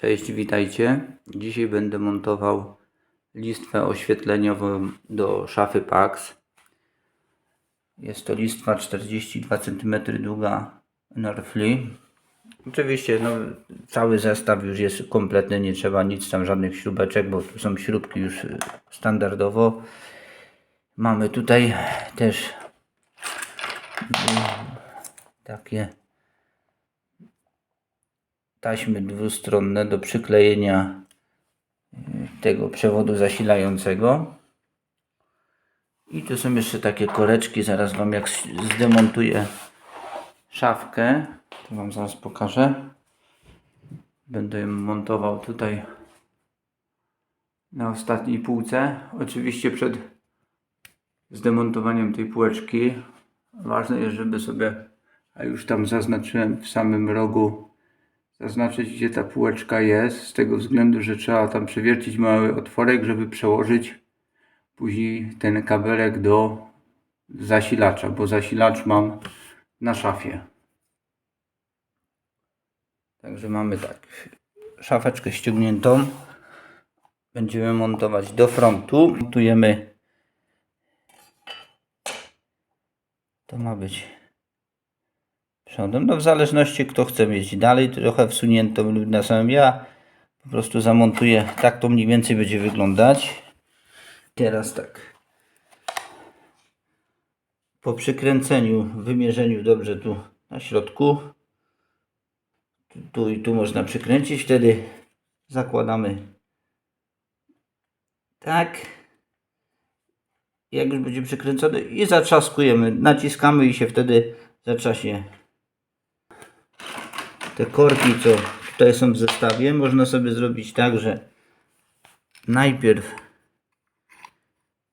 Cześć, witajcie. Dzisiaj będę montował listwę oświetleniową do szafy Pax. Jest to listwa 42 cm długa Norfly. Oczywiście no, cały zestaw już jest kompletny, nie trzeba nic tam, żadnych śrubeczek, bo tu są śrubki już standardowo. Mamy tutaj też mm, takie taśmy dwustronne do przyklejenia y, tego przewodu zasilającego. I tu są jeszcze takie koreczki, zaraz Wam jak zdemontuję szafkę, to Wam zaraz pokażę. Będę ją montował tutaj na ostatniej półce. Oczywiście przed zdemontowaniem tej półeczki ważne jest, żeby sobie, a już tam zaznaczyłem w samym rogu zaznaczyć, gdzie ta półeczka jest, z tego względu, że trzeba tam przewiercić mały otworek, żeby przełożyć później ten kabelek do zasilacza, bo zasilacz mam na szafie. Także mamy tak, szafeczkę ściągniętą. Będziemy montować do frontu. Montujemy. To ma być przodem. No w zależności kto chce mieć dalej trochę wsuniętą lub na samym ja po prostu zamontuję. Tak to mniej więcej będzie wyglądać. Teraz tak. Po przykręceniu, wymierzeniu dobrze tu na środku. Tu, tu i tu można przykręcić. Wtedy zakładamy tak. Jak już będzie przykręcony i zatrzaskujemy. Naciskamy i się wtedy zatrzaśnie te korki, co tutaj są w zestawie, można sobie zrobić tak, że najpierw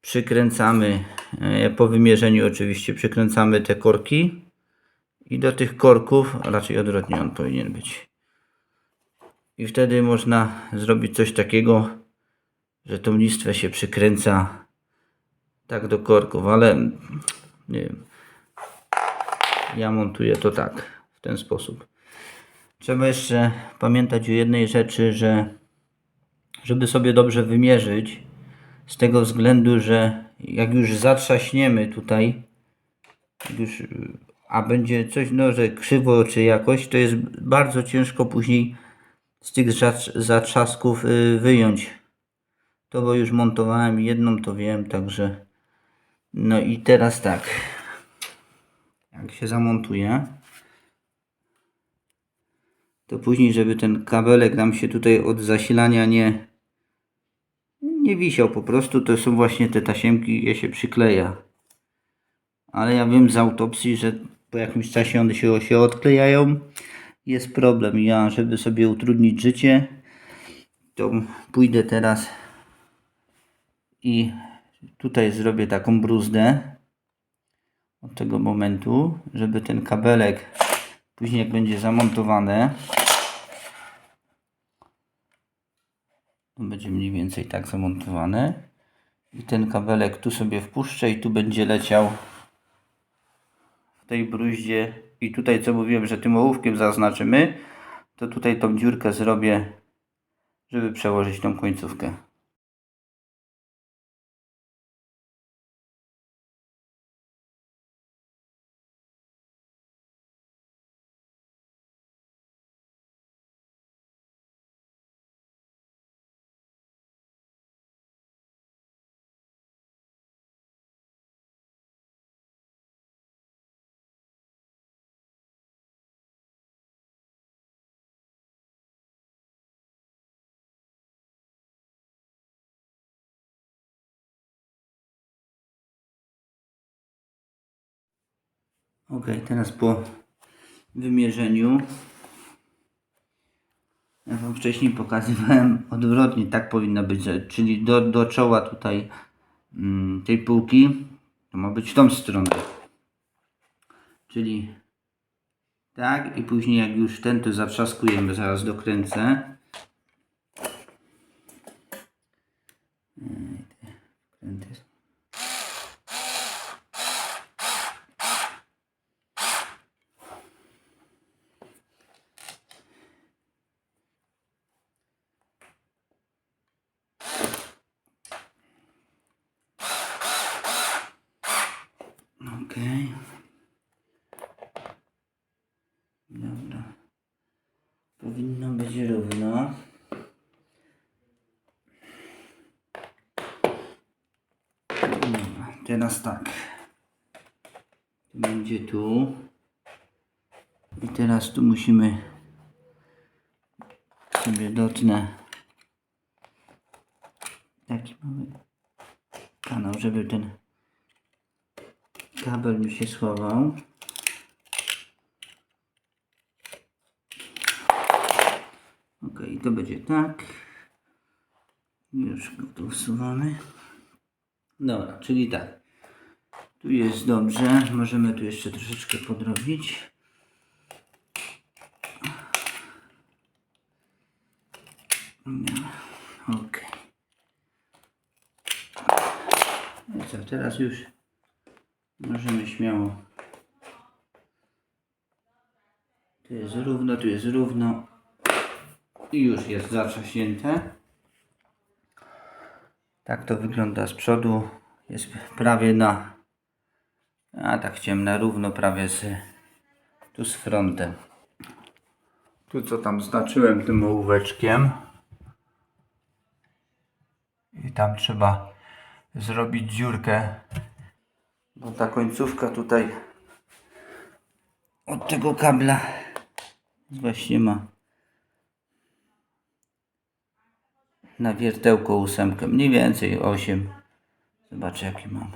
przykręcamy, e, po wymierzeniu oczywiście, przykręcamy te korki i do tych korków, raczej odwrotnie on powinien być. I wtedy można zrobić coś takiego, że tą listwę się przykręca tak do korków, ale nie wiem. Ja montuję to tak, w ten sposób. Trzeba jeszcze pamiętać o jednej rzeczy, że żeby sobie dobrze wymierzyć, z tego względu, że jak już zatrzaśniemy tutaj, już, a będzie coś, no, że krzywo czy jakoś, to jest bardzo ciężko później z tych zatr- zatrzasków y, wyjąć. To bo już montowałem jedną, to wiem, także no i teraz tak, jak się zamontuje, to później, żeby ten kabelek nam się tutaj od zasilania nie, nie wisiał po prostu, to są właśnie te tasiemki, je się przykleja. Ale ja wiem z autopsji, że po jakimś czasie one się, się odklejają. Jest problem. Ja, żeby sobie utrudnić życie, to pójdę teraz i tutaj zrobię taką bruzdę od tego momentu, żeby ten kabelek później jak będzie zamontowane to będzie mniej więcej tak zamontowane i ten kabelek tu sobie wpuszczę i tu będzie leciał w tej bruździe. I tutaj co mówiłem, że tym ołówkiem zaznaczymy to tutaj tą dziurkę zrobię żeby przełożyć tą końcówkę Ok, teraz po wymierzeniu. Ja Wam wcześniej pokazywałem odwrotnie, tak powinno być, czyli do, do czoła tutaj mm, tej półki to ma być w tą stronę. Czyli tak i później jak już ten to zatrzaskujemy, zaraz dokręcę. Ej, Dobra, teraz tak. Będzie tu. I teraz tu musimy sobie dotnę taki mamy kanał, żeby ten kabel mi się schował. Ok, to będzie tak. Już go tu wsuwamy. Dobra, czyli tak. Tu jest dobrze. Możemy tu jeszcze troszeczkę podrobić. Ok. No co, teraz już możemy śmiało. Tu jest równo, tu jest równo. I już jest zatrzaśnięte. Tak to wygląda z przodu. Jest prawie na. A tak ciemne, równo prawie z. Tu z frontem. Tu co tam znaczyłem tym ołóweczkiem. I tam trzeba zrobić dziurkę. Bo ta końcówka tutaj od tego kabla właśnie ma na wiertełko ósemkę, mniej więcej 8. Zobaczę jaki mam.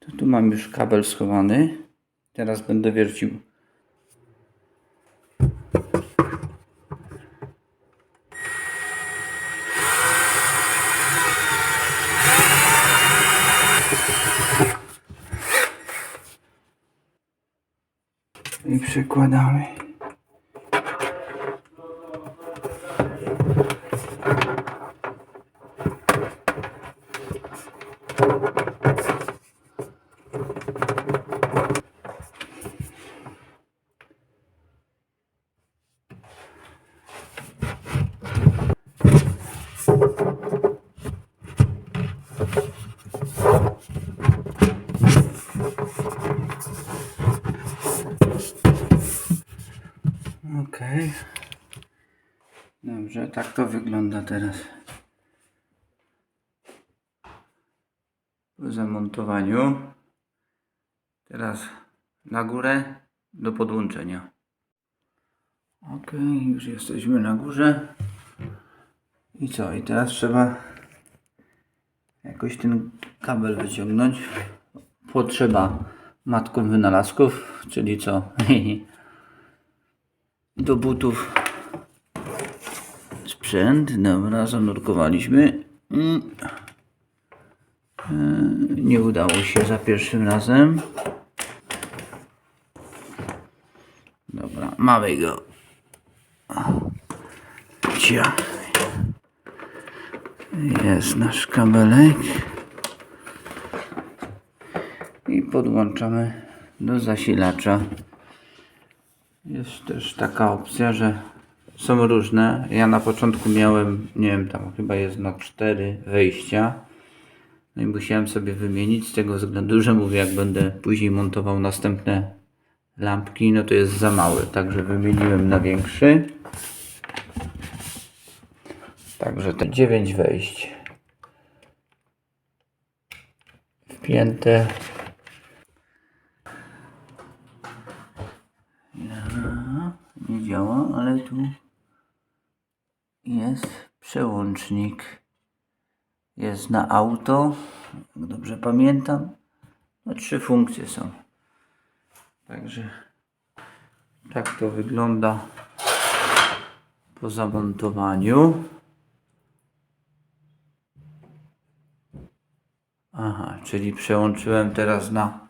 To tu mam już kabel schowany. Teraz będę wiercił. I przykładamy. Okej. Dobrze, tak to wygląda teraz. Po zamontowaniu. Teraz na górę do podłączenia. Okej, już jesteśmy na górze. I co? I teraz trzeba jakoś ten kabel wyciągnąć. Potrzeba matką wynalazków, czyli co? do butów sprzęt. Dobra, zanurkowaliśmy. Mm. E, Nie udało się za pierwszym razem. Dobra, mamy go. Cia. Jest nasz kabelek. I podłączamy do zasilacza. Jest też taka opcja, że są różne. Ja na początku miałem, nie wiem, tam chyba jest na cztery wejścia. No i musiałem sobie wymienić z tego względu, że mówię, jak będę później montował następne lampki, no to jest za mały. Także wymieniłem na większy. Także te 9 wejść. Wpięte. nie działa, ale tu jest przełącznik. Jest na auto, jak dobrze pamiętam. No, trzy funkcje są. Także tak to wygląda po zamontowaniu. Aha, czyli przełączyłem teraz na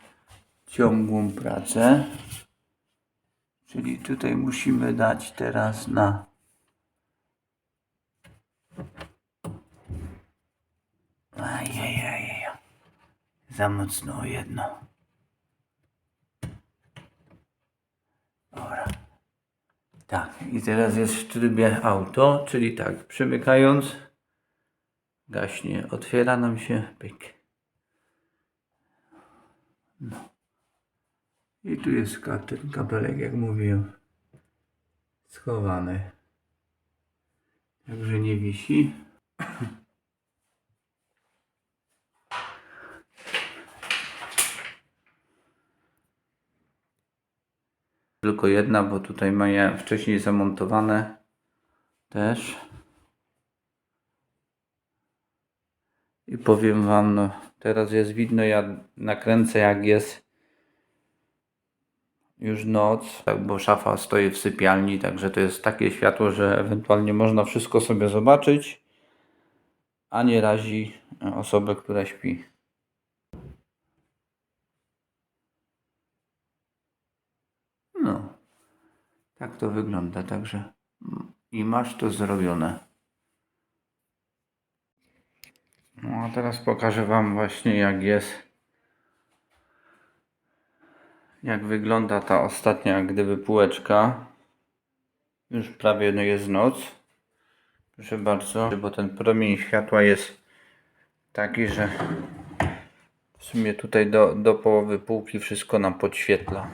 ciągłą pracę. Czyli tutaj musimy dać teraz na Ajajaj. Za mocno jedno. Dobra. Tak, i teraz jest w trybie auto, czyli tak, przymykając, gaśnie, otwiera nam się, pyk. No. I tu jest ten kabelek, jak mówiłem, schowany. Także nie wisi. Tylko jedna, bo tutaj miałem wcześniej zamontowane też. I powiem Wam, no teraz jest widno, ja nakręcę jak jest już noc, tak, bo szafa stoi w sypialni, także to jest takie światło, że ewentualnie można wszystko sobie zobaczyć, a nie razi osobę, która śpi. No, tak to wygląda, także i masz to zrobione. No a teraz pokażę Wam właśnie jak jest jak wygląda ta ostatnia gdyby półeczka. Już prawie no jest noc. Proszę bardzo, bo ten promień światła jest taki, że w sumie tutaj do, do połowy półki wszystko nam podświetla.